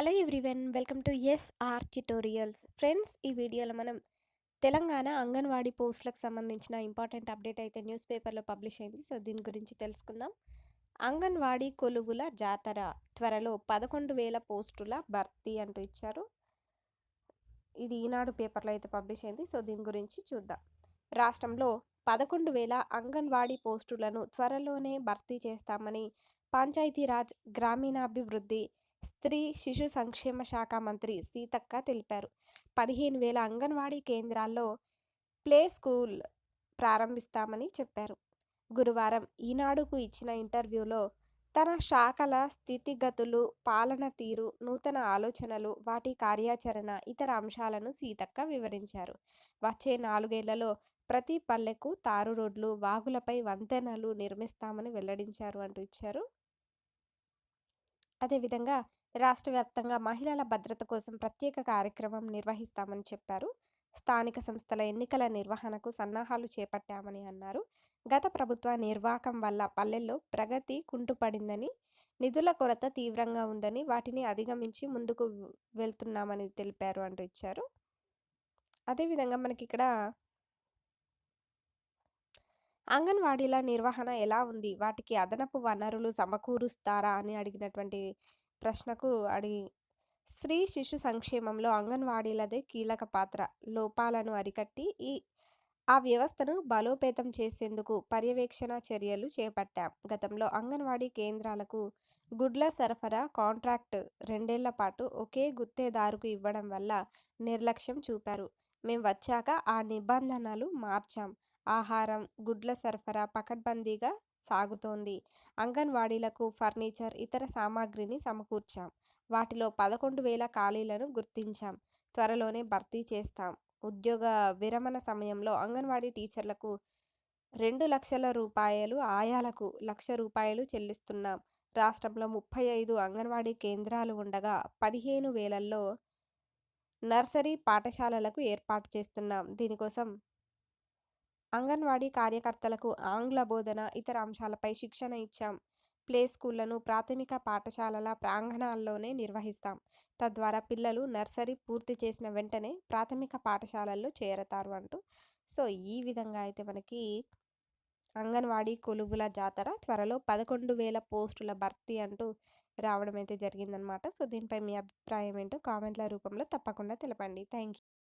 Hello everyone welcome to S R tutorials friends ఈ వీడియోలో మనం తెలంగాణ అంగన్వాడీ పోస్టులకు సంబంధించిన ఇంపార్టెంట్ అప్డేట్ అయితే న్యూస్ పేపర్లో పబ్లిష్ అయింది. సో దీని గురించి తెలుసుకుందాం. అంగన్వాడీ కొలువుల జాతర త్వరలో పదకొండు వేల పోస్టుల భర్తీ అంటూ ఇచ్చారు. ఇది ఈనాడు పేపర్లో అయితే పబ్లిష్ అయింది. సో దీని గురించి చూద్దాం. రాష్ట్రంలో పదకొండు వేల అంగన్వాడీ పోస్టులను త్వరలోనే భర్తీ చేస్తామని పంచాయతీరాజ్ గ్రామీణాభివృద్ధి స్త్రీ శిశు సంక్షేమ శాఖ మంత్రి సీతక్క తెలిపారు. పదిహేను వేల అంగన్వాడీ కేంద్రాల్లో ప్లే స్కూల్ ప్రారంభిస్తామని చెప్పారు. గురువారం ఈనాడుకు ఇచ్చిన ఇంటర్వ్యూలో తన శాఖల స్థితిగతులు పాలన తీరు నూతన ఆలోచనలు వాటి కార్యాచరణ ఇతర అంశాలను సీతక్క వివరించారు. వచ్చే నాలుగేళ్ళలో ప్రతి పల్లెకు తారు రోడ్లు వాగులపై వంతెనలు నిర్మిస్తామని వెల్లడించారు అంటూ ఇచ్చారు. అదేవిధంగా రాష్ట్ర వ్యాప్తంగా మహిళల భద్రత కోసం ప్రత్యేక కార్యక్రమం నిర్వహిస్తామని చెప్పారు. స్థానిక సంస్థల ఎన్నికల నిర్వహణకు సన్నాహాలు చేపట్టామని అన్నారు. గత ప్రభుత్వ నిర్వాహకం వల్ల పల్లెల్లో ప్రగతి కుంటుపడిందని నిధుల కొరత తీవ్రంగా ఉందని వాటిని అధిగమించి ముందుకు వెళ్తున్నామని తెలిపారు అంటూ ఇచ్చారు. అదేవిధంగా మనకి ఇక్కడ అంగన్వాడీల నిర్వహణ ఎలా ఉంది? వాటికి అదనపు వనరులు సమకూరుస్తారా అని అడిగినటువంటి ప్రశ్నకు అడిగి స్త్రీ శిశు సంక్షేమంలో అంగన్వాడీలదే కీలక పాత్ర. లోపాలను అరికట్టి ఈ ఆ వ్యవస్థను బలోపేతం చేసేందుకు పర్యవేక్షణ చర్యలు చేపట్టాం. గతంలో అంగన్వాడీ కేంద్రాలకు గుడ్ల సరఫరా కాంట్రాక్ట్ రెండేళ్ళ పాటు ఒకే గుత్తేదారుకు ఇవ్వడం వల్ల నిర్లక్ష్యం చూపారు. మేము వచ్చాక ఆ నిబంధనలు మార్చాం. ఆహారం గుడ్ల సరఫరా పకడ్బందీగా సాగుతోంది. అంగన్వాడీలకు ఫర్నిచర్ ఇతర సామాగ్రిని సమకూర్చాం. వాటిలో పదకొండు వేల ఖాళీలను గుర్తించాం. త్వరలోనే భర్తీ చేస్తాం. ఉద్యోగ విరమణ సమయంలో అంగన్వాడీ టీచర్లకు రెండు లక్షల రూపాయలు ఆయాలకు లక్ష రూపాయలు చెల్లిస్తున్నాం. రాష్ట్రంలో ముప్పై ఐదు అంగన్వాడీ కేంద్రాలు ఉండగా పదిహేను వేలల్లో నర్సరీ పాఠశాలలకు ఏర్పాటు చేస్తున్నాం. దీనికోసం అంగన్వాడీ కార్యకర్తలకు ఆంగ్ల బోధన ఇతర అంశాలపై శిక్షణ ఇచ్చాం. ప్లే స్కూళ్ళను ప్రాథమిక పాఠశాలల ప్రాంగణాల్లోనే నిర్వహిస్తాం. తద్వారా పిల్లలు నర్సరీ పూర్తి చేసిన వెంటనే ప్రాథమిక పాఠశాలల్లో చేరతారు అంటూ. సో ఈ విధంగా అయితే మనకి అంగన్వాడీ కొలువుల జాతర త్వరలో పదకొండు వేల పోస్టుల భర్తీ అంటూ రావడం అయితే జరిగిందనమాట సో దీనిపై మీ అభిప్రాయం ఏంటో కామెంట్ల రూపంలో తప్పకుండా తెలపండి. Thank you